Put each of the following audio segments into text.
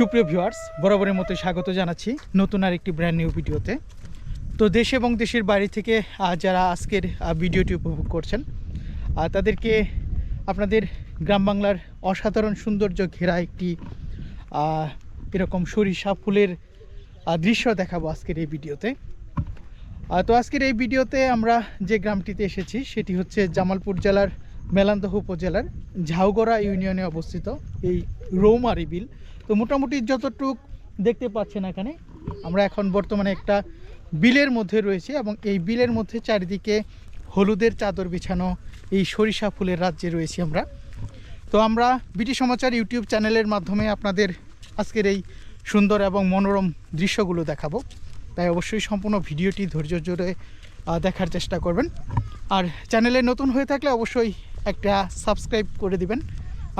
সুপ্রিয় ভিউয়ার্স, বরাবরের মতো স্বাগত জানাচ্ছি নতুন আর একটি ব্র্যান্ড নিউ ভিডিওতে। তো দেশ এবং দেশের বাইরে থেকে যারা আজকের ভিডিওটি উপভোগ করছেন তাদেরকে আপনাদের গ্রাম বাংলার অসাধারণ সৌন্দর্য ঘেরা একটি এরকম সরিষা ফুলের দৃশ্য দেখাবো আজকের এই ভিডিওতে। তো আজকের এই ভিডিওতে আমরা যে গ্রামটিতে এসেছি, সেটি হচ্ছে জামালপুর জেলার মেলান্দহ উপজেলার ঝাউগড়া ইউনিয়নে অবস্থিত এই রৌমারি বিল। তো মোটামুটি যতটুক দেখতে পাচ্ছেন এখানে, আমরা এখন বর্তমানে একটা বিলের মধ্যে রয়েছি এবং এই বিলের মধ্যে চারিদিকে হলুদের চাদর বিছানো এই সরিষা ফুলের রাজ্যে রয়েছি আমরা। তো আমরা বিটি সমাচার ইউটিউব চ্যানেলের মাধ্যমে আপনাদের আজকের এই সুন্দর এবং মনোরম দৃশ্যগুলো দেখাবো। তাই অবশ্যই সম্পূর্ণ ভিডিওটি ধৈর্য জোরে দেখার চেষ্টা করবেন। আর চ্যানেলে নতুন হয়ে থাকলে অবশ্যই একটা সাবস্ক্রাইব করে দিবেন।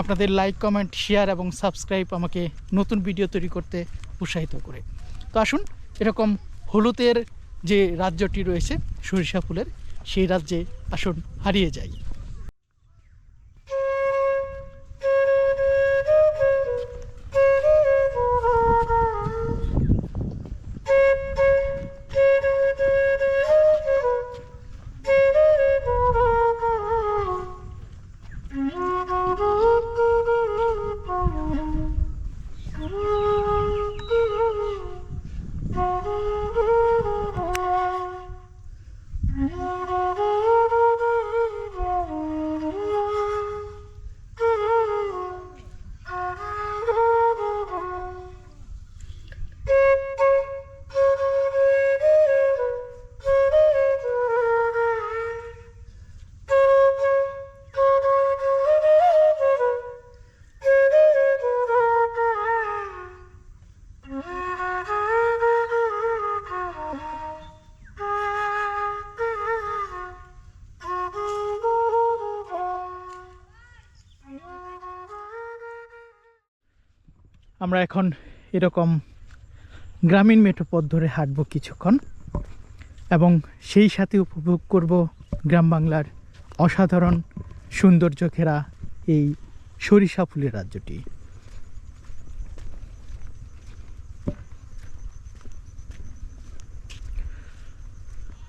আপনাদের লাইক কমেন্ট শেয়ার এবং সাবস্ক্রাইব আমাকে নতুন ভিডিও তৈরি করতে উৎসাহিত করে। তো আসুন, এরকম হলুদের যে রাজ্যটি রয়েছে, সরিষা ফুলের, সেই রাজ্যে আসুন হারিয়ে যাই। আমরা এখন এরকম গ্রামীণ মেঠো পথ ধরে হাঁটবো কিছুক্ষণ এবং সেই সাথে উপভোগ করব গ্রাম বাংলার অসাধারণ সৌন্দর্য ঘেরা এই সরিষা ফুলের রাজ্যটি।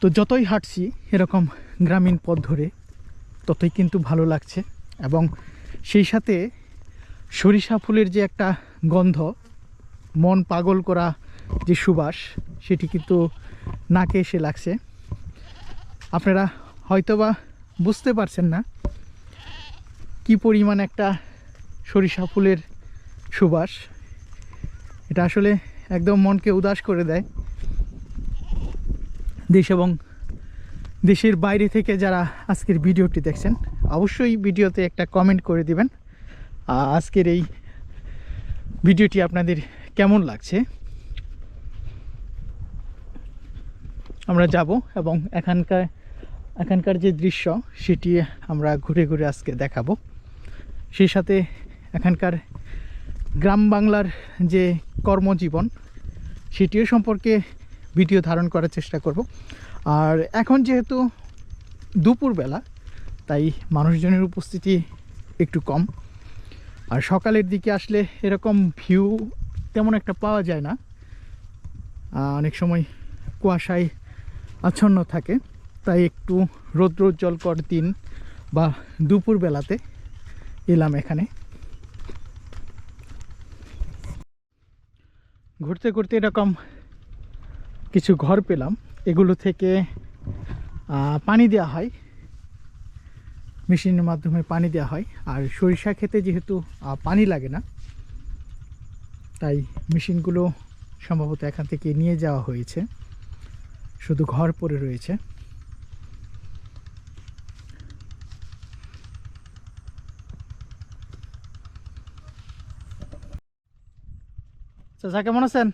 তো যতই হাঁটছি এরকম গ্রামীণ পথ ধরে ততই কিন্তু ভালো লাগছে এবং সেই সাথে সরিষা ফুলের যে একটা গন্ধ, মন পাগল করা যে সুবাস, সেটি কিন্তু নাকে এসে লাগছে। আপনারা হয়তোবা বুঝতে পারছেন না কি পরিমাণ একটা সরিষা ফুলের সুবাস। এটা আসলে একদম মনকে উদাস করে দেয়। দেশ এবং দেশের বাইরে থেকে যারা আজকের ভিডিওটি দেখছেন, অবশ্যই ভিডিওতে একটা কমেন্ট করে দিবেন। আজকের এই ভিডিওটি আপনাদের কেমন লাগছে? আমরা যাব এবং এখানকার এখানকার যে দৃশ্য, সেটি আমরা ঘুরে ঘুরে আজকে দেখাবো। সেই সাথে এখানকার গ্রাম বাংলার যে কর্মজীবন, সেটিও সম্পর্কে ভিডিও ধারণ করার চেষ্টা করব। আর এখন যেহেতু দুপুরবেলা, তাই মানুষজনের উপস্থিতি একটু কম। আর সকালের দিকে আসলে এরকম ভিউ তেমন একটা পাওয়া যায় না। অনেক সময় কুয়াশায় আচ্ছন্ন থাকে, তাই একটু রৌদ্রোজ্জ্বলকর দিন বা দুপুর বেলাতে এলাম এখানে। ঘুরতে ঘুরতে এরকম কিছু ঘর পেলাম। এগুলো থেকে পানি দেওয়া হয়। মেশিনের মাধ্যমে পানি দেওয়া হয়। আর সরিষা খেতে যেহেতু পানি লাগে না তাই মেশিনগুলো সম্ভবত এখান থেকে নিয়ে যাওয়া হয়েছে। শুধু ঘর পড়ে রয়েছে। চাচা কেমন আছেন?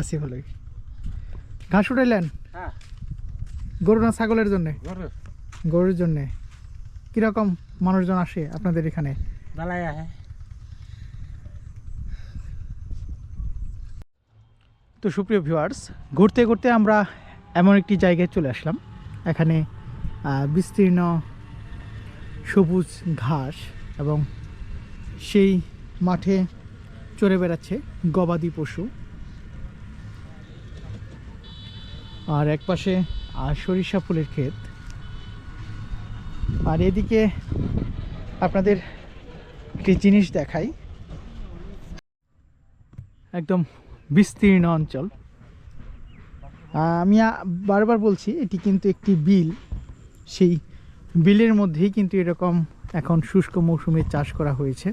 আছি ভালোই। ঘাস উঠাইলেন? হ্যাঁ। গরু না ছাগলের জন্যে? গরুর জন্যে? কীরকম মানুষজন আসে আপনাদের এখানে? বালাই আহে। তো সুপ্রিয় ভিউয়ার্স ঘুরতে ঘুরতে আমরা এমন একটি জায়গায় চলে আসলাম। এখানে বিস্তীর্ণ সবুজ ঘাস এবং সেই মাঠে চড়ে বেড়াচ্ছে গবাদি পশু। আর এক পাশে সরিষা ফুলের ক্ষেত। আর এদিকে আপনাদের একটি জিনিস দেখাই। একদম বিস্তীর্ণ অঞ্চল। আমি বারবার বলছি, এটি কিন্তু একটি বিল। সেই বিলের মধ্যেই কিন্তু এরকম এখন শুষ্ক মৌসুমে চাষ করা হয়েছে।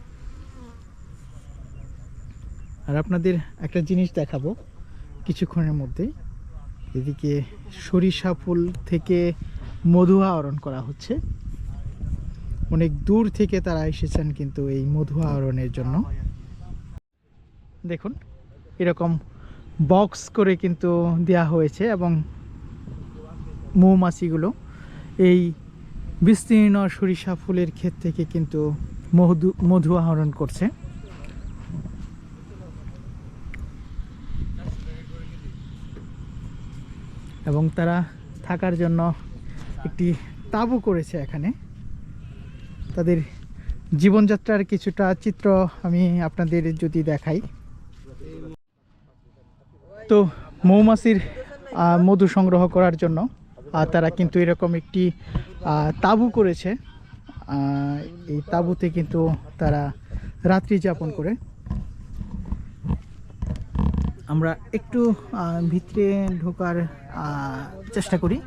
আর আপনাদের একটা জিনিস দেখাবো কিছুক্ষণের মধ্যেই। এদিকে সরিষা ফুল থেকে মধু আহরণ করা হচ্ছে। অনেক দূর থেকে তারা এসেছেন কিন্তু এই মধু আহরণের জন্য। দেখুন, এরকম বক্স করে কিন্তু দেয়া হয়েছে এবং মৌমাছিগুলো এই বিস্তীর্ণ সরিষা ফুলের ক্ষেত থেকে কিন্তু মধু মধু আহরণ করছে। এবং তারা থাকার জন্য একটি তাঁবু করেছে এখানে। তাদের জীবনযাত্রার কিছুটা চিত্র আমি আপনাদের যদি দেখাই। তো মৌমাছির মধু সংগ্রহ করার জন্য তারা কিন্তু এরকম একটি তাঁবু করেছে। এই তাঁবুতে কিন্তু তারা রাত্রি যাপন করে। আমরা একটু ভিতরে ঢোকার চেষ্টা করি।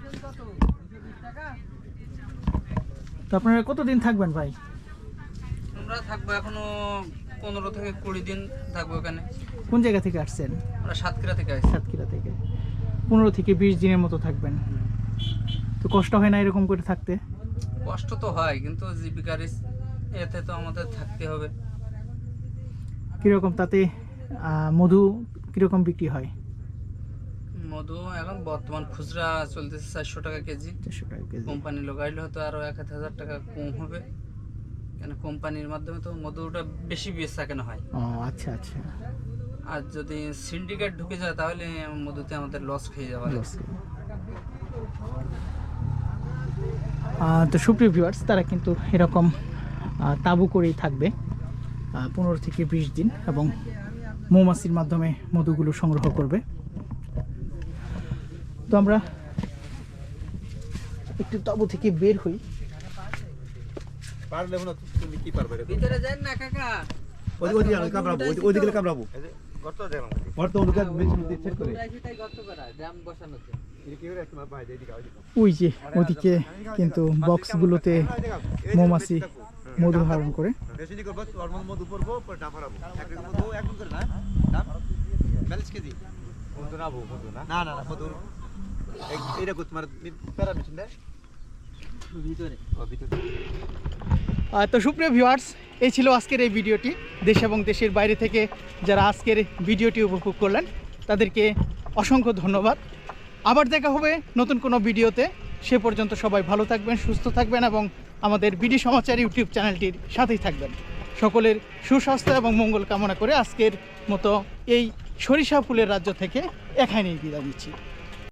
তো আপনারা কতদিন থাকবেন ভাই? আমরা থাকব এখনও পনেরো থেকে কুড়ি দিন থাকব এখানে। কোন জায়গা থেকে আসছেন? আমরা সাতক্ষীরা থেকে আসছি। সাতক্ষীরা থেকে। পনেরো থেকে বিশ দিনের মতো থাকবেন। তো কষ্ট হয় না এরকম করে থাকতে? কষ্ট তো হয় কিন্তু জীবিকার এতে তো আমাদের থাকতে হবে। কীরকম তাতে মধু কীরকম বিক্রি হয়? মধু এখন বর্তমান খুচরা চলতেছে চারশো টাকা কেজি। চারশো টাকা কেজি। কোম্পানি লোকাইলে হয়তো আরও এক হাজার টাকা কম হবে। কেন কোম্পানির মাধ্যমে তো মধুটা বেশি বেচা কেন হয়? ও আচ্ছা আচ্ছা। আর যদি সিন্ডিকেট ঢুকে যায় তাহলে মধুতে আমাদের লস খেয়ে যাওয়া। আহ, তো সুপ্রিয় ভিউয়ার্স তারা কিন্তু এরকম তাঁবু করেই থাকবে পনেরো থেকে বিশ দিন এবং মৌমাছির মাধ্যমে মধুগুলো সংগ্রহ করবে। তো আমরা একটু তাঁবু থেকে বের হই। পারলে তুমি কি পারবে ভিতরে যান না কাকা। কামড়াবো, ওদিকে করে। ওই যে ওদিকে কিন্তু বক্সগুলোতে মৌমাছি মধু ধারণ করে। না? না, না, না, মধুর- এই- এইটা কো তোমার মি- দেয়? ভিতরে। ও, ভিতরে। তো সুপ্রিয় ভিউয়ার্স এই ছিল আজকের এই ভিডিওটি। দেশ এবং দেশের বাইরে থেকে যারা আজকের ভিডিওটি উপভোগ করলেন তাদেরকে অসংখ্য ধন্যবাদ। আবার দেখা হবে নতুন কোনো ভিডিওতে। সে পর্যন্ত সবাই ভালো থাকবেন সুস্থ থাকবেন এবং আমাদের বিডি সমাচার ইউটিউব চ্যানেলটির সাথেই থাকবেন। সকলের সুস্বাস্থ্য এবং মঙ্গল কামনা করে আজকের মতো এই সরিষা ফুলের রাজ্য থেকে এখানেই বিদায় নিচ্ছি।